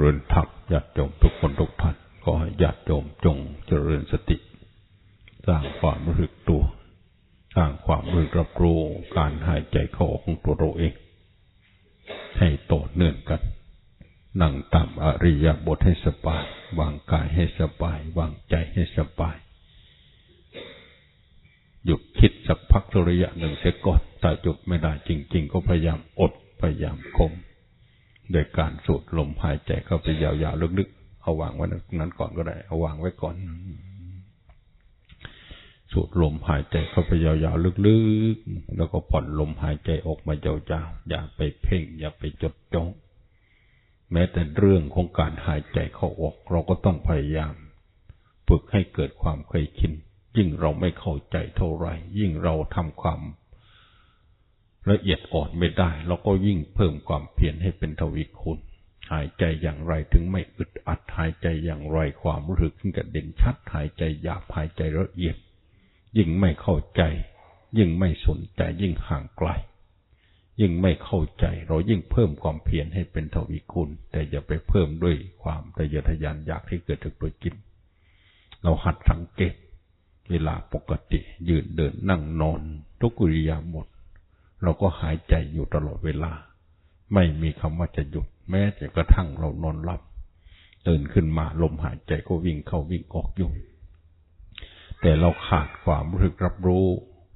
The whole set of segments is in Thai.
ริญธรรมญาติโยมทุกคนทุกท่านขอให้ญาติโยมจงเจริญสติ สร้างความรู้สึกตัว สร้างความรู้รับรู้การหายใจเข้าออกของตัวเราเอง ให้ต่อเนื่องกัน นั่งตามอริยบทให้สบายวางกายให้สบายวางใจให้สบาย หยุดคิดสักพักระยะหนึ่งเสียก่อนถ้าหยุดไม่ได้จริง ๆ ก็พยายามอดพยายามคม โดยการสูดลมหายใจเข้าไปยาวๆลึกๆเอาวางไว้นั้นก่อนก็ได้ เอาวางไว้ก่อน สูดลมหายใจเข้าไปยาวๆลึกๆ แล้วก็ผ่อนลมหายใจออกมายาวๆอย่าไปเพ่ง อย่าไปจดจ้องแม้แต่เรื่องของการหายใจเข้าออก เราก็ต้องพยายามฝึกให้เกิดความเคยชินยิ่งเราไม่เข้าใจเท่าไหร่ ยิ่งเราทำความ ละเอียดอ่อนไม่ได้ เราก็ยิ่งเพิ่มความเพียรให้เป็นทวีคูณหายใจอย่างไรถึงไม่อึดอัดหายใจอย่างไรความรู้สึกถึงจะเด่นชัด หายใจหยาบหายใจละเอียด ยิ่งไม่เข้าใจ ยิ่งไม่สนใจยิ่งห่างไกล ยิ่งไม่เข้าใจเรายิ่งเพิ่มความเพียรให้เป็นทวีคูณแต่อย่าไปเพิ่มด้วยความทะเยทะยานอยากที่เกิดจากตัวจิตเราหัดสังเกต เวลาปกติยืนเดินนั่งนอน ทุกุริยาหมด เราก็หายใจอยู่ตลอดเวลา ไม่มีคำว่าจะหยุด แม้จะกระทั่งเรานอนหลับตื่นขึ้นมาลมหายใจก็วิ่งเข้าวิ่งออกอยู่ แต่เราขาดความรู้สึกรับรู้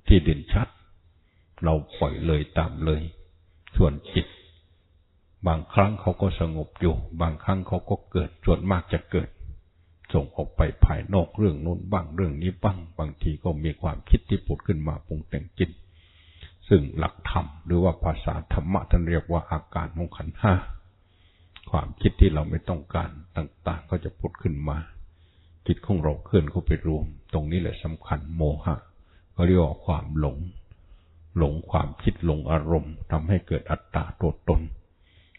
ที่เด่นชัด เราปล่อยเลยตามเลย ส่วนจิต บางครั้งเขาก็สงบอยู่ บางครั้งเขาก็เกิดส่วนมากจะเกิด ส่งออกไปภายนอกเรื่องนู้นบ้างเรื่องนี้บ้าง บางทีก็มีความคิดที่ผุดขึ้นมาปรุงแต่งจิต ซึ่งหลักธรรมหรือว่าภาษาธรรมะท่านเรียกว่าอาการของขันห้าความคิดที่เราไม่ต้องการต่างๆ ก็จะพุดขึ้นมา จิตของเราเคลื่อนเข้าไปรวม ตรงนี้แหละสำคัญโมหะก็เรียกว่าความหลง หลงความคิดหลงอารมณ์ทำให้เกิดอัตตาตัวตน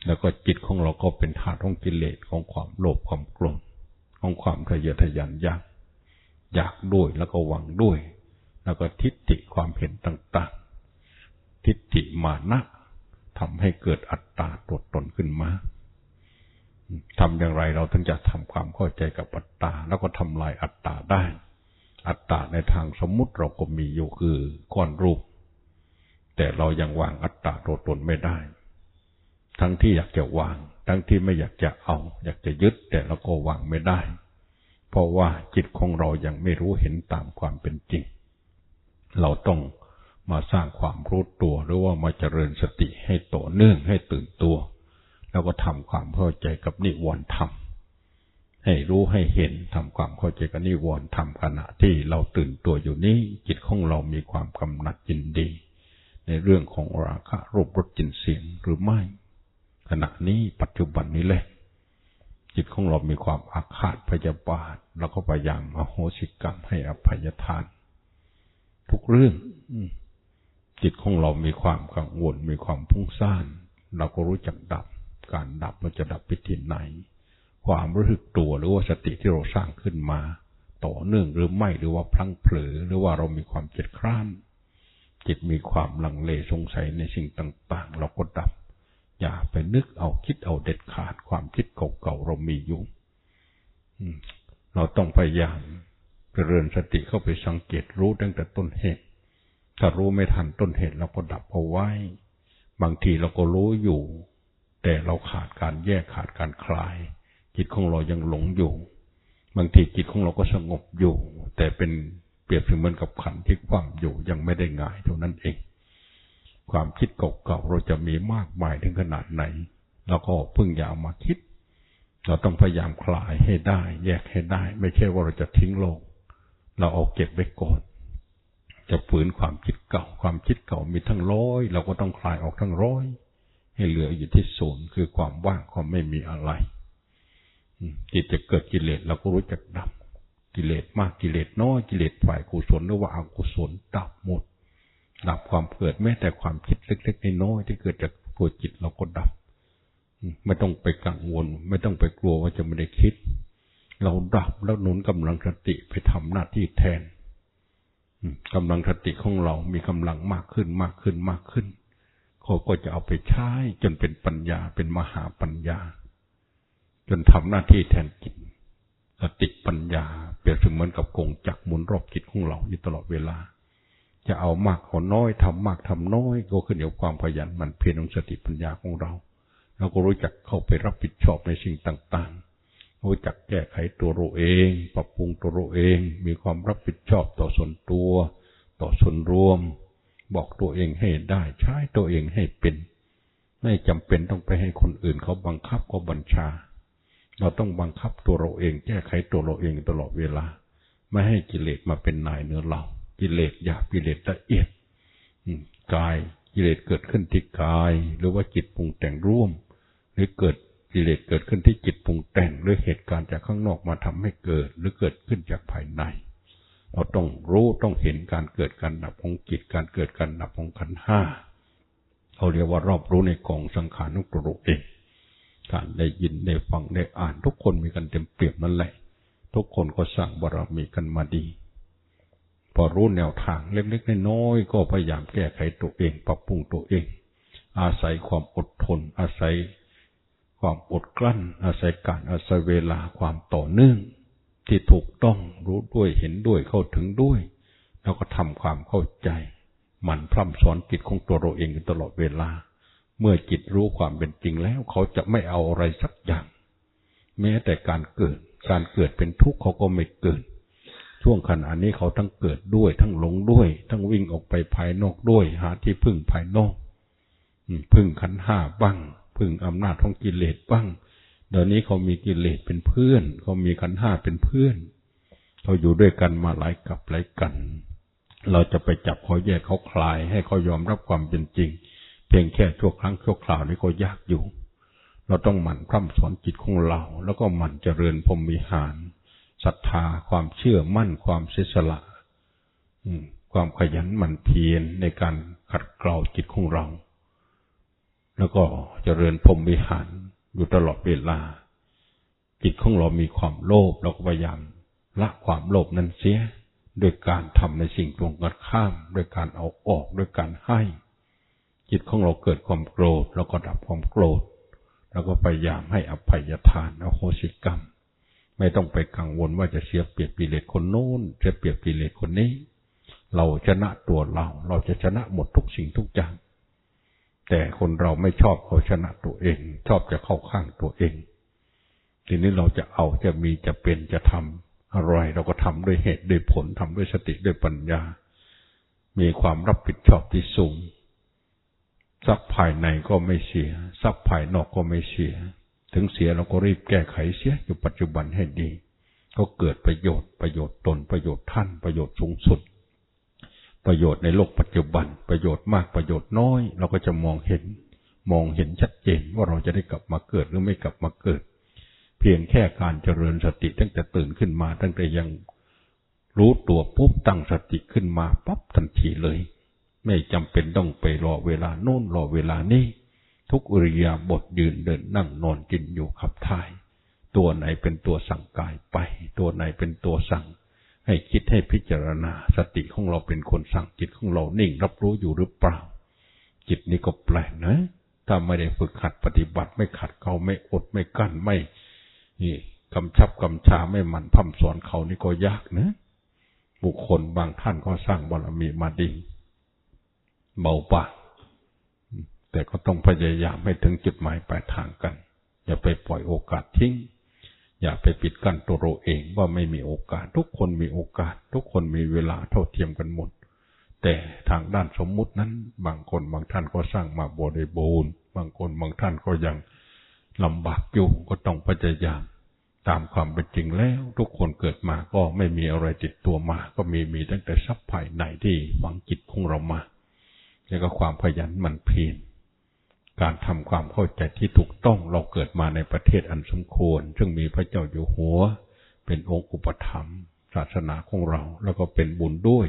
แล้วก็จิตของเราก็เป็นธาตุของกิเลสของความโลภความโกรธของความทะเยอทะยานอยากอยากด้วยแล้วก็หวังด้วย แล้วก็ทิฏฐิความเห็นต่าง ทิฏฐิมานะทำให้เกิดอัตตาตัวตนขึ้นมาทำอย่างไรเราถึงจะทำความเข้าใจกับอัตตา แล้วก็ทำลายอัตตาได้ อัตตาในทางสมมุติเราก็มีอยู่คือก้อนรูป แต่เรายังวางอัตตาตัวตนไม่ได้ ทั้งที่อยากจะวาง ทั้งที่ไม่อยากจะเอา อยากจะยึด แต่เราก็วางไม่ได้ เพราะว่าจิตของเรายังไม่รู้เห็นตามความเป็นจริง เราต้อง มาสร้างความรู้ตัวหรือว่ามาเจริญสติให้ต่อเนื่องให้ตื่นตัว แล้วก็ทำความเข้าใจกับนิวรณ์ธรรม ให้รู้ให้เห็นทำความเข้าใจกับนิวรณ์ธรรมขณะที่เราตื่นตัวอยู่นี้จิตของเรามีความกำหนัดยินดี ในเรื่องของราคะรูปรสจินเสียงหรือไม่ ขณะนี้ปัจจุบันนี้เลยจิตของเรามีความอาฆาตพยาบาทแล้วก็พยายามอโหสิกรรมให้อภัยทาน ทุกเรื่อง จิตของเรามีความกังวล มีความพุ่งซ่าน เราก็รู้จักดับ การดับมันจะดับไปที่ไหน ความรู้สึกตัวหรือว่าสติที่เราสร้างขึ้นมา ต่อเนื่องหรือไม่หรือว่าพลั้งเผลอหรือว่าเรามีความเจ็ดคร้านจิตมีความลังเลสงสัยในสิ่งต่าง ๆ เราก็ดับ อย่าไปนึกเอาคิดเอาเด็ดขาดความคิดเก่าๆเรามีอยู่เราต้องพยายามเจริญสติเข้าไปสังเกตรู้ตั้งแต่ต้นเหตุ ถ้ารู้ไม่ทันต้นเหตุเราก็ดับเอาไว้ บางทีเราก็รู้อยู่ แต่เราขาดการแยกขาดการคลาย จิตของเรายังหลงอยู่ บางทีจิตของเราก็สงบอยู่ แต่เป็นเปรียบเสมือนกับขันที่ความอยู่ยังไม่ได้ง่ายเท่านั้นเอง ความคิดเก่าๆเราจะมีมากมายถึงขนาดไหนเราก็เพิ่งอย่ามาคิด เราต้องพยายามคลายให้ได้ แยกให้ได้ ไม่ใช่ว่าเราจะทิ้งโลก เราเอาเก็บไว้ก่อน จะฝืนความคิดเก่า ความคิดเก่ามีทั้งร้อยเราก็ต้องคลายออกทั้งร้อยให้เหลืออยู่ที่ศูนย์คือความว่างความไม่มีอะไรจิตจะเกิดกิเลสเราก็รู้จักดับกิเลสมากกิเลสน้อยกิเลสฝ่ายกุศลหรือว่าอกุศลดับหมดดับความเกิดแม้แต่ความคิดเล็กๆน้อยที่เกิดจากตัวจิตเราก็ดับ ไม่ต้องไปกังวล ไม่ต้องไปกลัวว่าจะไม่ได้คิด เราดับแล้วหนุนกำลังสติไปทำหน้าที่แทน กำลังสติของเรามีกำลังมากขึ้นมากขึ้นมากขึ้นเขาก็จะเอาไปใช้จนเป็นปัญญาเป็นมหาปัญญา จนทำหน้าที่แทนจิตสติปัญญา เปรียบเสมือนกับกงจักหมุนรอบจิตของเราอยู่ตลอดเวลา จะเอามากเอาน้อยทำมากทำน้อย ก็ขึ้นอยู่กับความขยันมันเพียรของสติปัญญาของเราเราก็รู้จักเข้าไปรับผิดชอบในสิ่งต่างๆ รู้จักแก้ไขตัวเราเอง ปรับปรุงตัวเราเอง มีความรับผิดชอบต่อส่วนตัว ต่อส่วนรวม บอกตัวเองให้ได้ใช้ตัวเองให้เป็น ไม่จำเป็นต้องไปให้คนอื่นเขาบังคับก็บัญชา เราต้องบังคับตัวเราเอง แก้ไขตัวเราเองตลอดเวลา ไม่ให้กิเลสมาเป็นนายเนื้อเรา กิเลสหยาบกิเลสละเอียดกายกิเลสเกิดขึ้นที่กาย หรือว่าจิตปรุงแต่งร่วม หรือเกิด กิเลสเกิดขึ้นที่จิตปรุงแต่งหรือเหตุการณ์จากข้างนอกมาทำให้เกิด หรือเกิดขึ้นจากภายใน เราต้องรู้ต้องเห็นการเกิดการดับของจิตการเกิดการดับของขันห้าเขาเรียกว่ารอบรู้ในกองสังขารนุกรุเองการได้ยินได้ฟังได้อ่าน ทุกคนมีกันเต็มเปี่ยมนั่นแหละ ทุกคนก็สร้างบารมีกันมาดี พอรู้แนวทางเล็กๆน้อยๆก็พยายามแก้ไขตัวเอง ปรับปรุงตัวเอง อาศัยความอดทน อาศัย ความอดกลั้น อาศัยการอาศัยเวลาความต่อเนื่อง ที่ถูกต้องรู้ด้วยเห็นด้วยเข้าถึงด้วย แล้วก็ทำความเข้าใจหมั่นพร่ำสอนจิตของตัวเราเองตลอดเวลา เมื่อจิตรู้ความเป็นจริงแล้ว เขาจะไม่เอาอะไรสักอย่าง แม้แต่การเกิด การเกิดเป็นทุกข์เขาก็ไม่เกิด ช่วงขณะนี้เขาทั้งเกิดด้วย ทั้งหลงด้วย ทั้งวิ่งออกไปภายนอกด้วย หาที่พึ่งภายนอกพึ่งขันห้าบ้าง พึ่งอำนาจของกิเลสบ้าง เดี๋ยวนี้เขามีกิเลสเป็นเพื่อน เขามีขันห้าเป็นเพื่อน เขาอยู่ด้วยกันมาหลายกับหลายกัน เราจะไปจับเขาแยกเขาคลาย ให้เขายอมรับความเป็นจริง เพียงแค่ชั่วครั้งชั่วคราวนี้ก็ยากอยู่ เราต้องหมั่นพร่ำสอนจิตของเรา แล้วก็หมั่นเจริญพรมวิหารศรัทธาความเชื่อมั่นความเสียสละความขยันหมั่นเพียรในการขัดเกลาจิตของเรา แล้วก็เจริญพรมวิหารอยู่ตลอดเวลา จิตของเรามีความโลภเราก็พยายามละความโลภนั้นเสียด้วยการทำในสิ่งตรงกันข้ามด้วยการเอาออกด้วยการให้ จิตของเราเกิดความโกรธเราก็ดับความโกรธแล้วก็พยายามให้อภัยทานอโหสิกรรม ไม่ต้องไปกังวลว่าจะเสียเปรียบกิเลสคนโน้นจะเปรียบกิเลสคนนี้ เราชนะตัวเรา เราจะชนะหมดทุกสิ่งทุกอย่าง แต่คนเราไม่ชอบเอาชนะตัวเอง ชอบจะเข้าข้างตัวเอง ทีนี้เราจะเอาจะมีจะเป็นจะทำอะไรเราก็ทำด้วยเหตุด้วยผลทำด้วยสติด้วยปัญญา มีความรับผิดชอบที่สูงทรัพย์ภายในก็ไม่เสียทรัพย์ภายนอกก็ไม่เสีย ถึงเสียเราก็รีบแก้ไขเสียอยู่ปัจจุบันให้ดี ก็เกิดประโยชน์ประโยชน์ตนประโยชน์ท่านประโยชน์สูงสุด ประโยชน์ในโลกปัจจุบัน ประโยชน์มากประโยชน์น้อย เราก็จะมองเห็น มองเห็นชัดเจนว่าเราจะได้กลับมาเกิดหรือไม่กลับมาเกิด เพียงแค่การเจริญสติตั้งแต่ตื่นขึ้นมา ตั้งแต่ยังรู้ตัวปุ๊บตั้งสติขึ้นมาปั๊บทันทีเลย ไม่จำเป็นต้องไปรอเวลาโน่นรอเวลานี้ทุกอริยาบทยืนเดินนั่งนอนกินอยู่ขับถ่าย ตัวไหนเป็นตัวสั่งกายไป ตัวไหนเป็นตัวสั่ง ให้คิดให้พิจารณา สติของเราเป็นคนสั่งจิตของเรานิ่งรับรู้อยู่หรือเปล่า จิตนี้ก็แปลกนะ ถ้าไม่ได้ฝึกขัดปฏิบัติไม่ขัดเขาไม่อดไม่กั้นไม่นี่กำชับกำชาไม่หมั่นพัฒสอนเขานี่ก็ยากนะ บุคคลบางท่านก็สร้างบารมีมาดีเบาปากแต่ก็ต้องพยายามให้ถึงจุดหมายปลายทางกัน อย่าไปปล่อยโอกาสทิ้ง อย่าไปปิดกั้นตัวเราเองว่าไม่มีโอกาส ทุกคนมีโอกาส ทุกคนมีเวลาเท่าเทียมกันหมด แต่ทางด้านสมมุตินั้น บางคนบางท่านก็สร้างมาบริบูรณ์ บางคนบางท่านก็ยังลำบากอยู่ก็ต้องพยายามตามความเป็นจริงแล้ว ทุกคนเกิดมาก็ไม่มีอะไรติดตัวมา ก็มีมีตั้งแต่ทรัพย์ภายในที่ฝังจิตของเรามา แล้วก็ความขยันมันเพียร การทำความเข้าใจที่ถูกต้องเราเกิดมาในประเทศอันสมควร ซึ่งมีพระเจ้าอยู่หัว เป็นองค์อุปถัมภ์ศาสนาของเราแล้วก็เป็นบุญด้วย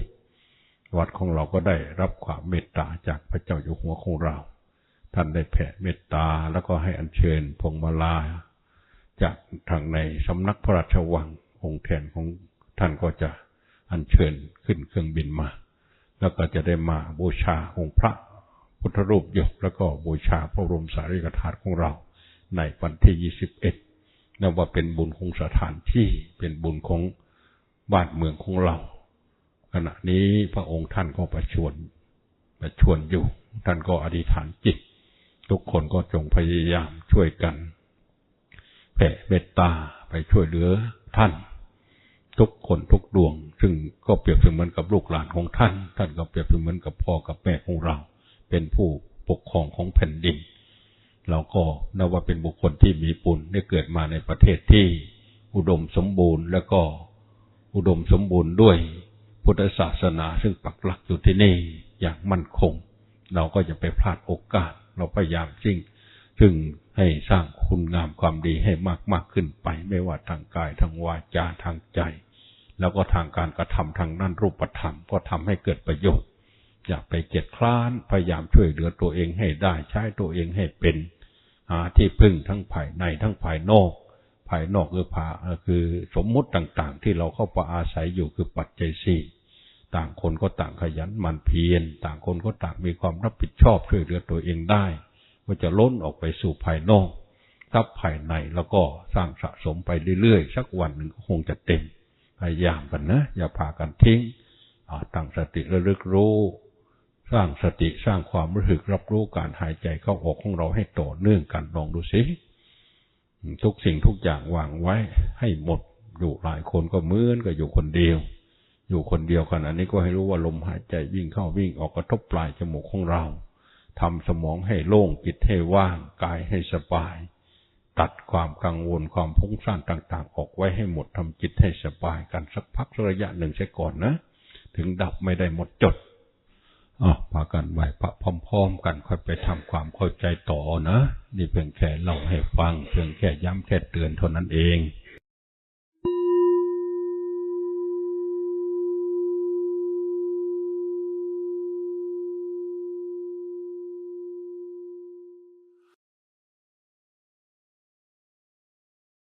วัดของเราก็ได้รับความเมตตาจากพระเจ้าอยู่หัวของเรา ท่านได้แผ่เมตตาแล้วก็ให้อัญเชิญพวงมาลา จากทางในสำนักพระราชวังองค์แทนของท่านก็จะอัญเชิญขึ้นเครื่องบินมา แล้วก็จะได้มาบูชาองค์พระ พุทธรูปหยกแล้วก็บูชาพระบรมสารีริกธาตุของเรา ในวันที่ 21นับว่าเป็นบุญของสถานที่เป็นบุญของบ้านเมืองของเรา ขณะนี้พระองค์ท่านก็ประชวนประชวนอยู่ ท่านก็อธิษฐานจิต ทุกคนก็จงพยายามช่วยกันแผ่เมตตาไปช่วยเหลือท่าน ทุกคนทุกดวง ซึ่งก็เปรียบเสมือนกับลูกหลานของท่าน ท่านก็เปรียบเสมือนกับพ่อกับแม่ของเรา เป็นผู้ปกครองของแผ่นดิน เราก็นับว่าเป็นบุคคลที่มีปุญได้เกิดมาในประเทศที่อุดมสมบูรณ์และก็อุดมสมบูรณ์ด้วยพุทธศาสนาซึ่งปักหลักอยู่ที่นี่อย่างมั่นคง เราก็จะไปพลาดโอกาส เราพยายามจริงซึ่งให้สร้างคุณงามความดีให้มากมากขึ้นไป ไม่ว่าทางกายทางวาจาทางใจ แล้วก็ทางการกระทำทางนั้นรูปธรรม ก็ทำให้เกิดประโยชน์ อย่าไปเกียจคร้านพยายามช่วยเหลือตัวเองให้ได้ใช้ตัวเองให้เป็นหาที่พึ่งทั้งภายในทั้งภายนอก ภายนอกคือภาคือสมมุติต่างๆ ที่เราเข้าไปอาศัยอยู่คือปัจจัยสี่ต่างคนก็ต่างขยันหมั่นเพียรต่างคนก็ต่างมีความรับผิดชอบช่วยเหลือตัวเองได้ก็จะล้นออกไปสู่ภายนอกทรัพย์ภายในแล้วก็สร้างสะสมไปเรื่อยๆสักวันหนึ่งก็คงจะเต็มพยายามกันนะ อย่าพากันทิ้งตั้งสติระลึกรู้ สร้างสติสร้างความรู้สึกรับรู้การหายใจเข้าออกของเราให้ต่อเนื่องกันลองดูสิทุกสิ่งทุกอย่างวางไว้ให้หมดอยู่หลายคนก็เหมือนกับอยู่คนเดียว อยู่คนเดียวขณะนี้ก็ให้รู้ว่าลมหายใจวิ่งเข้าวิ่งออกกระทบปลายจมูกของเราทำสมองให้โล่งจิตให้ว่างกายให้สบาย ตัดความกังวลความพุ่งสร้างต่าง ๆ ออกไว้ให้หมดทำจิตให้สบายกันสักพักระยะหนึ่งใช่ก่อนนะ ถึงดับไม่ได้หมดจด อ๋อพากันไหวพระพร้อมๆกันค่อยไปทำความเข้าใจต่อนะ นี่เพียงแค่เล่าให้ฟัง เพียงแค่ย้ำแค่เตือนเท่านั้นเอง